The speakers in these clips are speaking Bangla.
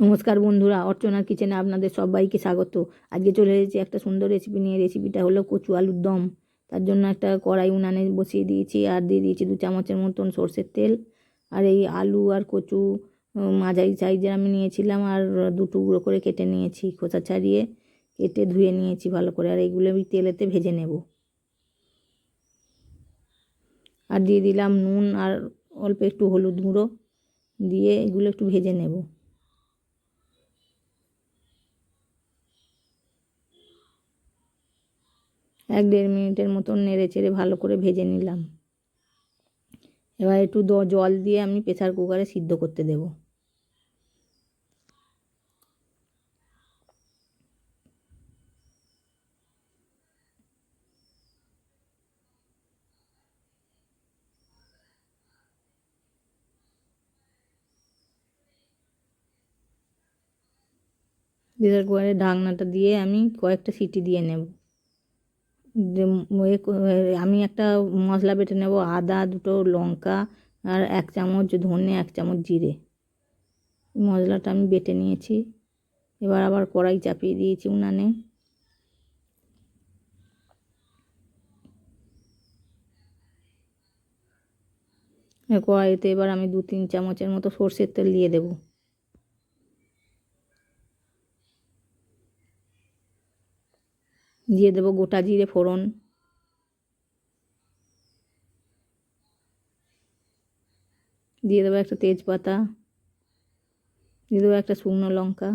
নমস্কার বন্ধুরা অর্চনার কিচেনে আপনাদের সবাইকে স্বাগত। আজকে চলে এসেছি একটা সুন্দর রেসিপি নিয়ে। রেসিপিটা হলো কচু আলুর দম। তার জন্য একটা কড়াই উনানে বসিয়ে দিয়েছি আর দিয়ে দিয়েছি দু চামচের মতন সর্ষের তেল। আর এই আলু আর কচু মাঝারি সাইজের আমি নিয়েছিলাম আর দু টুকরো করে কেটে নিয়েছি খোসা ছাড়িয়ে। কেটে ধুয়ে নিয়েছি ভালো করে। আর এইগুলো আমি তেলেতে ভেজে নেব। আর দিয়ে দিলাম নুন আর অল্প একটু হলুদ গুঁড়ো। দিয়ে এগুলো একটু ভেজে নেব। এক দেড় মিনিটের মতন নেড়ে চেড়ে ভালো করে ভেজে নিলাম। এবার একটু জল দিয়ে আমি প্রেসার কুকারে সিদ্ধ করতে দেব। প্রেসার কুকারের ঢাকনাটা দিয়ে আমি কয়েকটা সিটি দিয়ে নেব। আমি একটা মশলা বেটে নেব, আদা, দুটো লঙ্কা আর এক চামচ ধনে, এক চামচ জিরে। মশলাটা আমি বেটে নিয়েছি। এবার আবার কড়াই চাপিয়ে দিয়েছি উনানে। কড়াইতে এবার আমি দু তিন চামচের মতো সর্ষের তেল দিয়ে দেবো। দিয়ে দেবো গোটা জিরে ফোড়ন। দিয়ে দেবো একটা তেজপাতা। দিয়ে দেবো একটা শুকনো লঙ্কা।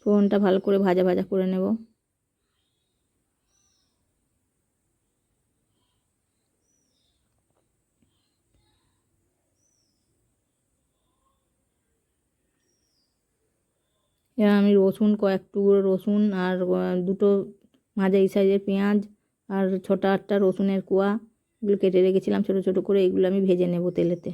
ফোড়নটা ভালো করে ভাজা ভাজা করে নেব। এবার আমি রসুন, কয়েক টুকরো রসুন আর দুটো মাঝারি সাইজের পেঁয়াজ আর ছোটো আটটা রসুনের কোয়া, এগুলো কেটে রেখেছিলাম ছোটো ছোটো করে, এগুলো আমি ভেজে নেব তেলেতে।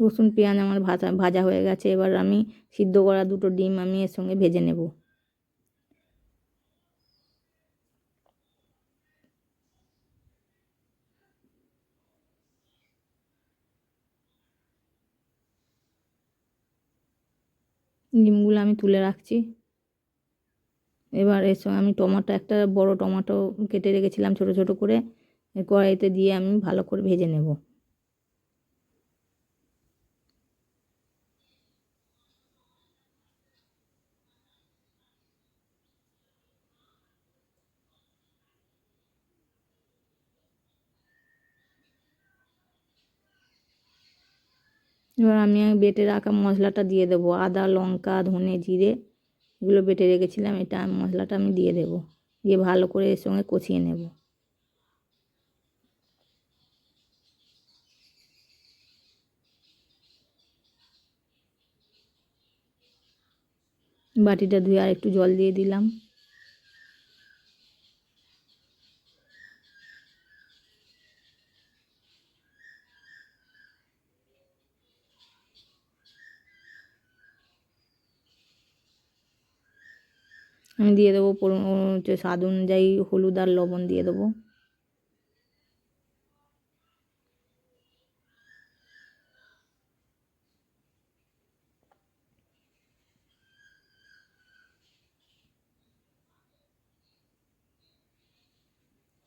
রসুন, পেঁয়াজ আমার ভাজা ভাজা হয়ে গেছে। এবার আমি সিদ্ধ করা দুটো ডিম আমি এর সঙ্গে ভেজে নেব। ডিমগুলো আমি তুলে রাখছি। এবার এর সঙ্গে আমি টমাটো, একটা বড় টমাটো কেটে রেখেছিলাম ছোট ছোট করে। কড়াইতে দিয়ে আমি ভালো করে ভেজে নেব। এবার আমি বেটে রাখা মশলাটা দিয়ে দেবো। আদা, লঙ্কা, ধনে জিরে এগুলো বেটে রেখেছিলাম। এটা মশলাটা আমি দিয়ে দেবো। দিয়ে ভালো করে এর সঙ্গে কষিয়ে নেব। বাটিটা ধুয়ে আর একটু জল দিয়ে দিলাম। আমি দিয়ে দেবো হচ্ছে স্বাদ অনুযায়ী হলুদ আর লবণ দিয়ে দেবো।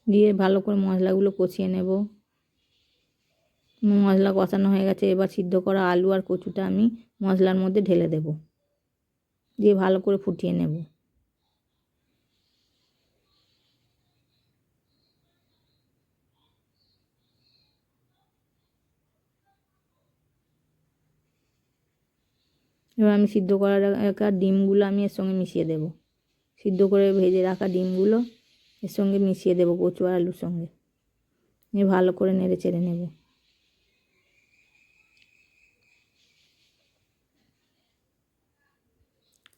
দিয়ে ভালো করে মশলাগুলো কষিয়ে নেব। মশলা কষানো হয়ে গেছে, এবার সিদ্ধ করা আলু আর কচুটা আমি মশলার মধ্যে ঢেলে দেব। দিয়ে ভালো করে ফুটিয়ে নেব। এবার আমি সিদ্ধ করা রাখা ডিমগুলো আমি এর সঙ্গে মিশিয়ে দেব। সিদ্ধ করে ভেজে রাখা ডিমগুলো এর সঙ্গে মিশিয়ে দেবো কচু আর আলুর সঙ্গে। নিয়ে ভালো করে নেড়ে চেড়ে নেব।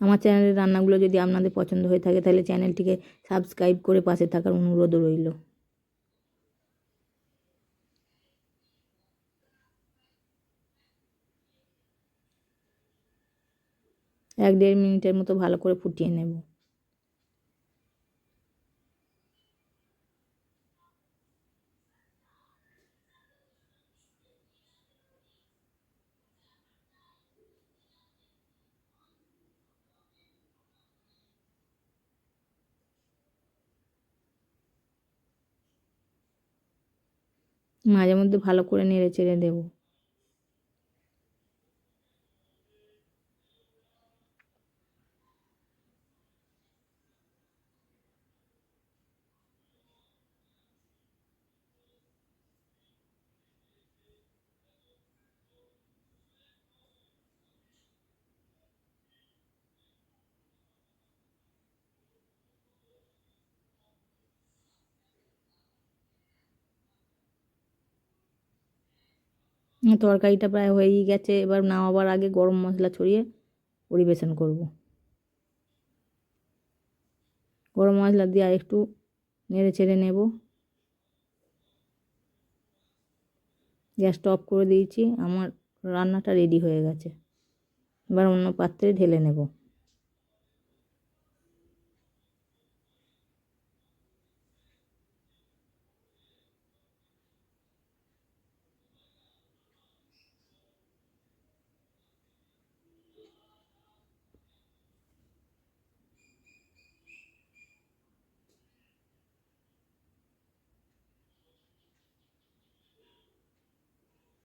আমার চ্যানেলের রান্নাগুলো যদি আপনাদের পছন্দ হয়ে থাকে তাহলে চ্যানেলটিকে সাবস্ক্রাইব করে পাশে থাকার অনুরোধ রইল। এক দেড় মিনিটের মতো ভালো করে ফুটিয়ে নেব। মাঝে মধ্যে ভালো করে নেড়ে চেড়ে দেবো। তরকারিটা প্রায় হয়েই গেছে। এবার নামাবার আগে গরম মশলা ছড়িয়ে পরিবেশন করব। গরম মশলা দিয়ে একটু নেড়ে ছেড়ে নেব। গ্যাসটা অফ করে দিয়েছি। আমার রান্নাটা রেডি হয়ে গেছে। এবার অন্য পাত্রে ঢেলে নেব।